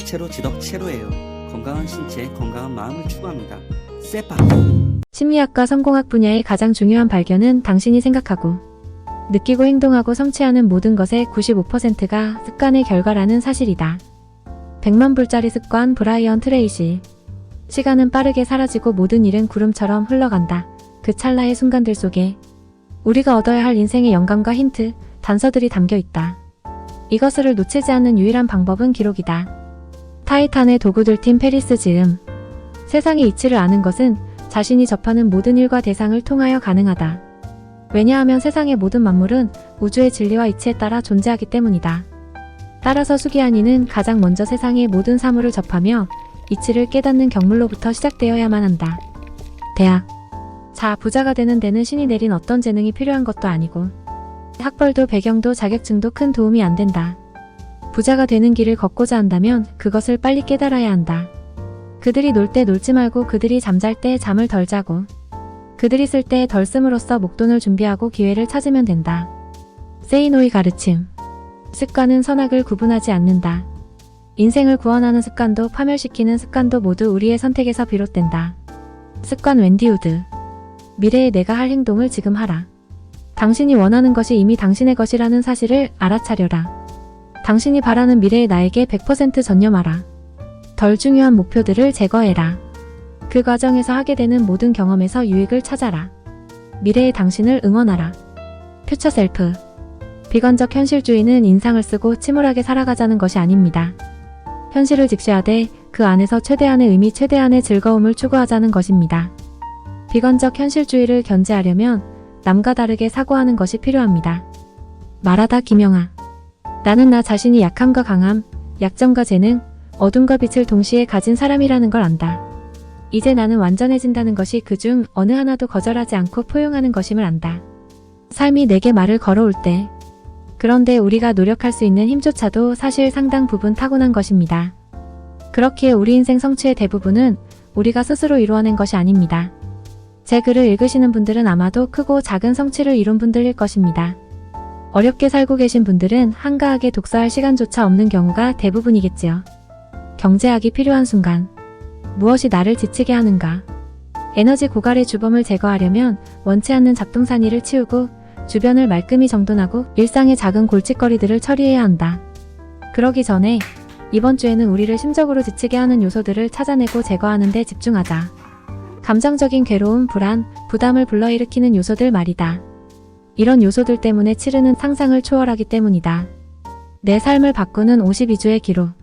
채로 지덕 채로예요. 건강한 신체, 건강한 마음을 추구합니다. 세파. 심리학과 성공학 분야의 가장 중요한 발견은 당신이 생각하고 느끼고 행동하고 성취하는 모든 것의 95%가 습관의 결과라는 사실이다. 100만 불짜리 습관 브라이언 트레이시 시간은 빠르게 사라지고 모든 일은 구름처럼 흘러간다. 그 찰나의 순간들 속에 우리가 얻어야 할 인생의 영감과 힌트, 단서들이 담겨 있다. 이것을 놓치지 않는 유일한 방법은 기록이다. 타이탄의 도구들 팀 페리스 지음 세상의 이치를 아는 것은 자신이 접하는 모든 일과 대상을 통하여 가능하다. 왜냐하면 세상의 모든 만물은 우주의 진리와 이치에 따라 존재하기 때문이다. 따라서 수기한이는 가장 먼저 세상의 모든 사물을 접하며 이치를 깨닫는 경물로부터 시작되어야만 한다. 대학. 자, 부자가 되는 데는 신이 내린 어떤 재능이 필요한 것도 아니고, 학벌도 배경도 자격증도 큰 도움이 안 된다. 부자가 되는 길을 걷고자 한다면 그것을 빨리 깨달아야 한다. 그들이 놀 때 놀지 말고 그들이 잠잘 때 잠을 덜 자고 그들이 쓸 때 덜 씀으로써 목돈을 준비하고 기회를 찾으면 된다. 세이노의 가르침 습관은 선악을 구분하지 않는다. 인생을 구원하는 습관도 파멸시키는 습관도 모두 우리의 선택에서 비롯된다. 습관 웬디 우드 미래에 내가 할 행동을 지금 하라. 당신이 원하는 것이 이미 당신의 것이라는 사실을 알아차려라. 당신이 바라는 미래의 나에게 100% 전념하라. 덜 중요한 목표들을 제거해라. 그 과정에서 하게 되는 모든 경험에서 유익을 찾아라. 미래의 당신을 응원하라. 퓨처 셀프. 비관적 현실주의는 인상을 쓰고 침울하게 살아가자는 것이 아닙니다. 현실을 직시하되 그 안에서 최대한의 의미, 최대한의 즐거움을 추구하자는 것입니다. 비관적 현실주의를 견제하려면 남과 다르게 사고하는 것이 필요합니다. 말하다 김영아. 나는 나 자신이 약함과 강함, 약점과 재능, 어둠과 빛을 동시에 가진 사람이라는 걸 안다. 이제 나는 완전해진다는 것이 그 중 어느 하나도 거절하지 않고 포용하는 것임을 안다. 삶이 내게 말을 걸어올 때, 그런데 우리가 노력할 수 있는 힘조차도 사실 상당 부분 타고난 것입니다. 그렇기에 우리 인생 성취의 대부분은 우리가 스스로 이루어낸 것이 아닙니다. 제 글을 읽으시는 분들은 아마도 크고 작은 성취를 이룬 분들일 것입니다. 어렵게 살고 계신 분들은 한가하게 독서할 시간조차 없는 경우가 대부분이겠지요. 경제학이 필요한 순간 무엇이 나를 지치게 하는가? 에너지 고갈의 주범을 제거하려면 원치 않는 잡동사니를 치우고 주변을 말끔히 정돈하고 일상의 작은 골칫거리들을 처리해야 한다. 그러기 전에 이번 주에는 우리를 심적으로 지치게 하는 요소들을 찾아내고 제거하는 데 집중하자. 감정적인 괴로움, 불안, 부담을 불러일으키는 요소들 말이다. 이런 요소들 때문에 치르는 상상을 초월하기 때문이다. 내 삶을 바꾸는 52주의 기록.